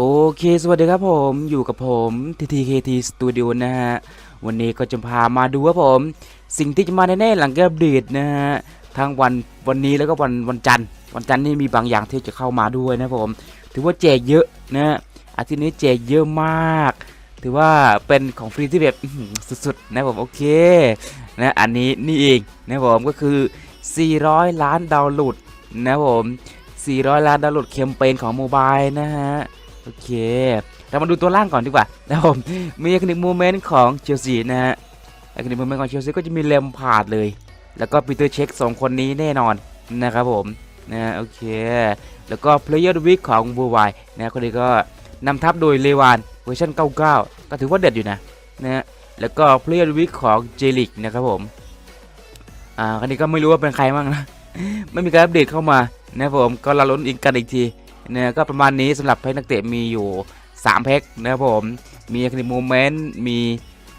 โอเค สวัสดีครับผมอยู่กับผม TTKT Studio นะฮะ วันนี้ก็จะพามาดูครับผม สิ่งที่จะมาแน่ๆหลังเกมอัปเดนะฮะทั้งวันวันนี้แล้วก็วันวันจันทร์ วันจันทร์นี่มีบางอย่างที่จะเข้ามาด้วยนะผม ถือว่าแจกเยอะนะฮะอาทิตย์นี้แจกเยอะมาก ถือว่าเป็นของฟรีที่แบบอื้อหือสุดๆนะผมโอเคนะอันนี้นี่เองนะผมก็คือ 400 ล้านดาวน์โหลดนะผม 400 ล้านดาวน์โหลดแคมเปญของโมบายนะฮะ โอเค เรามาดูตัวล่างก่อนดีกว่านะครับผมมีอคนิคมูเมนต์ของเชลซีนะฮะอคนิคมูเมนต์ของเชลซีก็จะมีเลมพาดเลย แล้วก็ปีเตอร์เช็คสองคนนี้แน่นอนนะครับผมนะโอเค แล้วก็ Player of the Week ของบูวายนะคนนี้ก็นำทัพโดยเลวานเวอร์ชัน99 ก็ถือว่าเด็ดอยู่นะนะฮะแล้วก็ Player of the Week ของเจลิกนะครับผม อ่าคนนี้ก็ไม่รู้ว่าเป็นใครบ้างนะ ไม่มีการอัปเดตเข้ามานะครับผมก็เราลุ้นอีกกันอีกที เนี่ยก็ประมาณนี้สำหรับแพ็กนักเตะมีอยู่ 3 แพ็กนะครับผม มีคลิปโมเมนต์ มี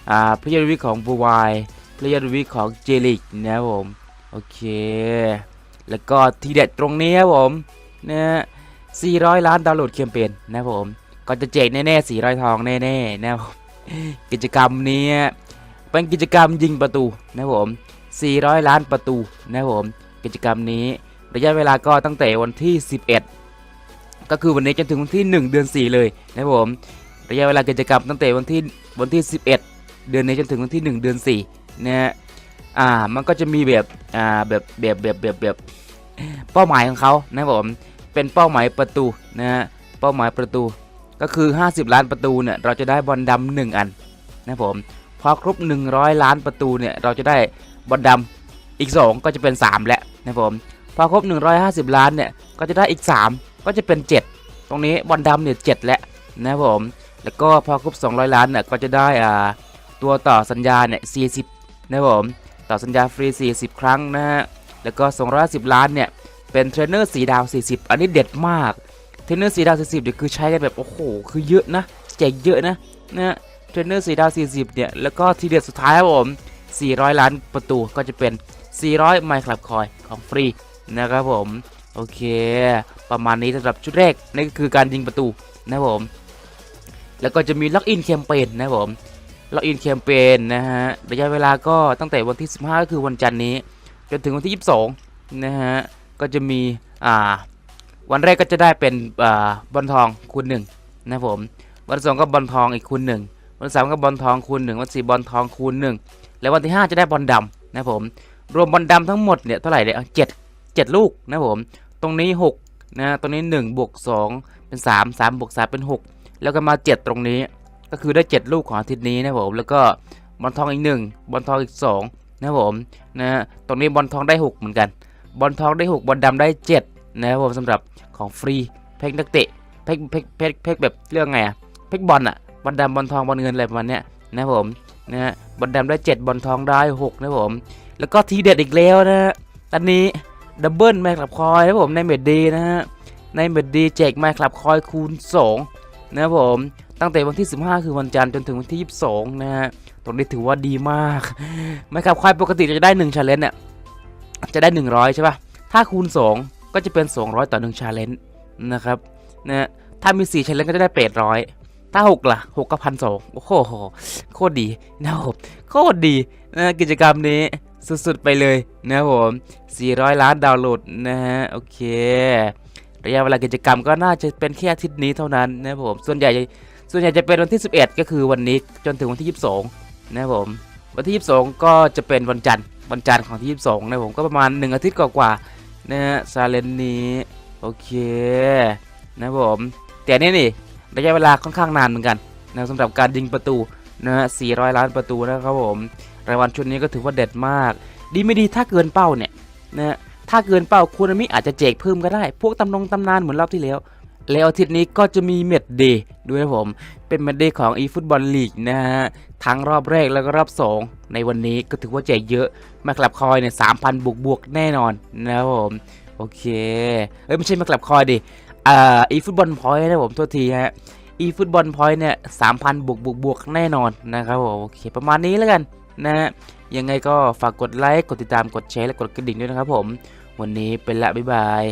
อ่าพยอร์วิของบูวายพยอร์วิของเจลิกนะครับผม โอเค แล้วก็ทีเด็ดตรงนี้ครับผมนะฮะ400 ล้านดาวน์โหลดแคมเปญนะครับผม ก็จะแจกแน่ๆ400 ทองแน่ๆนะครับกิจกรรมนี้เป็นกิจกรรมยิงประตูนะครับผม 400 ล้านประตูนะครับผม กิจกรรมนี้ระยะเวลาก็ตั้งแต่วันที่ 11 ก็คือวันนี้จนถึงวันที่ 1 เดือน 4 เลยนะผมระยะเวลากิจกรรมตั้งแต่วันที่วันที่ 11 เดือนนี้จนถึงวันที่ 1 เดือน4นะฮะอ่ามันก็จะมีแบบอ่าแบบแบบแบบแบบแบบเป้าหมายของเขานะผมเป็นเป้าหมายประตูนะฮะเป้าหมายประตูก็คือ 50 ล้านประตูเนี่ยเราจะได้บอลดำหนึ่งอันนะผมพอครบ 100 ล้านประตูเนี่ยเราจะได้บอลดำอีก 2 ก็จะเป็น 3 แล้วนะครับผมพอครบ 150 ล้านเนี่ยก็จะได้อีก 3 ก็จะเป็น 7 ตรงนี้บอลดำเนี่ย7แล้วนะผม แล้วก็พอครบ 200 ล้านเนี่ยก็จะได้อ่าตัวต่อสัญญาเนี่ย40 นะผมต่อสัญญาฟรี 40 ครั้งนะฮะ แล้วก็250ล้านเนี่ยเป็นเทรนเนอร์สีดาว 40 อันนี้เด็ดมาก เทรนเนอร์สีดาว 40เนี่ยคือใช้กันแบบโอ้โห คือเยอะนะแจกเยอะนะนะฮะเทรนเนอร์สีดาว 40 เนี่ย แล้วก็ทีเด็ดสุดท้ายครับผม 400 ล้านประตูก็จะเป็น 400 ไมค์คลับคอยของฟรีนะครับผม โอเค ประมาณนี้สำหรับชุดแรกนั่นก็คือการยิงประตูนะครับผม แล้วก็จะมีล็อกอินแคมเปญนะครับผมล็อกอินแคมเปญนะฮะระยะเวลาก็ตั้งแต่วันที่ 15 ก็คือวันจันทร์นี้ จนถึงวันที่ 22 นะฮะ ก็จะมีอ่าวันแรกก็จะได้เป็นอ่าบอลทองคูณหนึ่งนะครับผมวันสองก็บอลทองอีกคูณหนึ่งวันสามก็บอลทองคูณหนึ่งวันสี่บอลทองคูณหนึ่งแล้ววันที่ห้าจะได้บอลดำนะครับผมรวมบอลดำทั้งหมดเนี่ยเท่าไหร่เนี่ยเจ็ดเจ็ดลูกนะครับผม ตรงนี้หกนะตรงนี้หนึ่งบวกสองเป็นสามสามบวกสามเป็นหกแล้วก็มาเจ็ดตรงนี้ ก็คือได้เจ็ดลูกของอาทิตย์นี้นะผมแล้วก็บอลทองอีกหนึ่งบอลทองอีกสองนะผมนะตรงนี้บอลทองได้หกเหมือนกัน บอลทองได้หกบอลดำได้เจ็ดนะครับผมสำหรับของฟรีแพ็กนักเตะแพ็กแพ็กแพ็กแพ็กแบบเรื่องไงอะแพ็กบอลอะบอลดำบอลทองบอลเงินอะไรประมาณเนี้ยนะผมนะบอลดำได้เจ็ดบอลทองได้หกนะผม แล้วก็ทีเด็ดอีกแล้วนะฮะตอนนี้ ดับเบิลแมคลับคอยนะครับผมในเมดดีนะฮะในเมดดีแจกแมคลับคอยคูณ 2 นะครับผมตั้งแต่วันที่ 15 คือวันจันทร์จนถึงวันที่ 22 นะฮะตรงนี้ถือว่าดีมากแมคลับคอยปกติจะได้1ชาเลนจ์เนี่ยจะได้ 100 ใช่ป่ะ ถ้าคูณ 2 ก็จะเป็น 200 ต่อ1ชาเลนจ์นะครับนะฮะถ้ามี4ชาเลนจ์ก็จะได้800ถ้า 6 ล่ะ 6กก็พันสองโอ้โห โคตรดีนะครับโคตรดีนะกิจกรรมนี้ สุดๆไปเลยนะครับผม 400 ล้านดาวน์โหลดนะฮะ โอเค ระยะเวลากิจกรรมก็น่าจะเป็นแค่อาทิตย์นี้เท่านั้นนะครับผม ส่วนใหญ่ส่วนใหญ่จะเป็นวันที่ 11 ก็คือวันนี้จนถึงวันที่ 22 นะครับผม วันที่ 22 ก็จะเป็นวันจันทร์ วันจันทร์ของที่ 22 นะผมก็ประมาณ 1 อาทิตย์กว่าๆนะฮะซาเลนนี้โอเคนะผมแต่นี่นี่ระยะเวลาค่อนข้างนานเหมือนกันนะสำหรับการยิงประตูนะฮะ400 ล้านประตูนะครับผม รางวัลชุดนี้ก็ถือว่าเด็ดมาก ดีไม่ดีถ้าเกินเป้าเนี่ยนะถ้าเกินเป้าคูนามิอาจจะแจกเพิ่มก็ได้ พวกตำนงตำนานเหมือนรอบที่แล้ว แล้วอาทิตย์นี้ก็จะมีเม็ดเดย์ด้วยนะผม เป็นเม็ดเดย์ของ eFootball League นะฮะ ทั้งรอบแรกแล้วก็รอบ 2 ในวันนี้ก็ถือว่าแจกเยอะ มากลับคอยเนี่ย3,000บวกบวกๆแน่นอนนะครับผม โอเค เอ้ยไม่ใช่มากลับคอยดิอ่า eFootball Point นะผมโทษทีฮะ eFootball Point เนี่ย3,000บวกบวกบวกแน่นอนนะครับผม โอเค ประมาณนี้แล้วกัน นะฮะยังไงก็ฝากกดไลค์กดติดตามกดแชร์และกดกระดิ่งด้วยนะครับผม วันนี้เป็นละบ๊ายบาย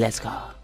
let's go